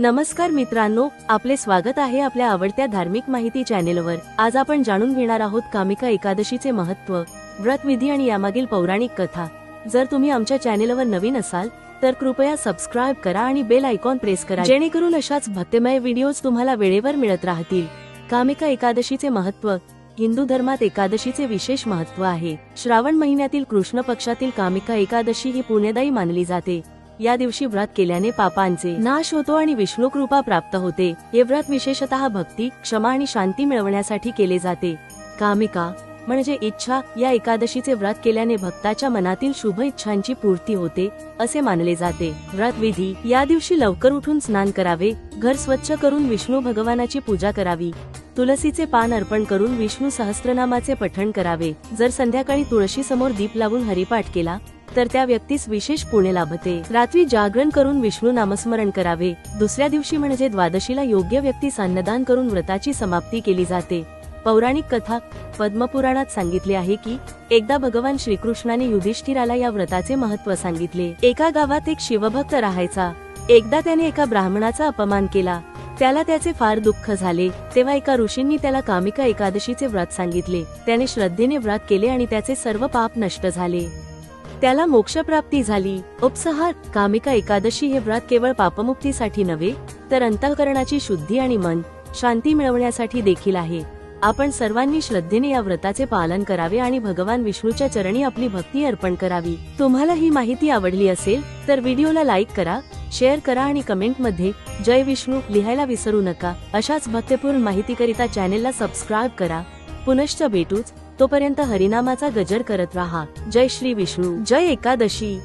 नमस्कार मित्रांनो आपले स्वागत आहे आपल्या आवडत्या धार्मिक माहिती चॅनेलवर. आज आपण जाणून घेणार आहोत कामिका एकादशीचे महत्त्व व्रतविधी आणि यामागील पौराणिक कथा. जर तुम्ही आमच्या चॅनेलवर नवीन असाल तर कृपया सबस्क्राईब करा आणि बेल आयकॉन प्रेस करा. जेणेकरून अशाच भक्तिमय व्हिडिओज तुम्हाला वेळेवर मिळत राहतील. कामिका एकादशीचे महत्त्व हिंदू धर्मात एकादशीचे विशेष महत्त्व आहे. श्रावण महिन्यातील कृष्ण पक्षातील कामिका एकादशी ही पुण्यदायी मानली जाते. या दिवशी व्रत केल्याने पापांचे नाश होतो आणि विष्णू कृपा प्राप्त होते. हे व्रत विशेषतः भक्ती क्षमा आणि शांती मिळवण्यासाठी केले जाते. कामिका म्हणजे इच्छा या एकादशीचे व्रत केल्याने भक्ताच्या मनातील शुभ इच्छांची पूर्ती होते असे मानले जाते. व्रत विधी या दिवशी लवकर उठून स्नान करावे घर स्वच्छ करून विष्णू भगवानाची पूजा करावी. तुलसीचे पान अर्पण करून विष्णू सहस्त्रनामाचे पठण करावे. जर संध्याकाळी तुळशी समोर दीप लावून हरिपाठ केला तर त्या व्यक्तीस विशेष पुण्य लाभते. रात्री जागरण करून विष्णू नामस्मरण करावे. दुसऱ्या दिवशी म्हणजे द्वादशीला योग्य व्यक्तीस अन्नदान करून व्रताची समाप्ती केली जाते. पौराणिक कथा पद्मपुराणात सांगितले आहे की एकदा भगवान श्रीकृष्णाने युधिष्ठिराला या व्रताचे महत्त्व सांगितले. एका गावात एक शिवभक्त राहायचा. एकदा त्याने एका ब्राह्मणाचा अपमान केला. त्याला त्याचे फार दुःख झाले. तेव्हा एका ऋषींनी त्याला कामिका एकादशीचे व्रत सांगितले. त्याने श्रद्धेने व्रत केले आणि त्याचे सर्व पाप नष्ट झाले. त्याला मोक्षप्राप्ती झाली. उपसहार कामिका एकादशी हे व्रत केवळ पापमुक्तीसाठी नव्हे तर अंतःकरणाची शुद्धी आणि मन शांती मिळवण्यासाठी देखील आहे. आपण सर्वांनी श्रद्धेने या व्रताचे पालन करावे आणि भगवान विष्णूच्या चरणी आपली भक्ती अर्पण करावी. तुम्हाला ही माहिती आवडली असेल तर व्हिडिओला लाईक करा शेअर करा आणि कमेंटमध्ये जय विष्णू लिहायला विसरू नका. अशाच भक्तपूर्ण माहितीकरिता चॅनेलला सबस्क्राईब करा. पुनश्च भेटूच. तोपर्यंत हरिनामाचा गजर करत राहा. जय श्री विष्णू. जय एकादशी.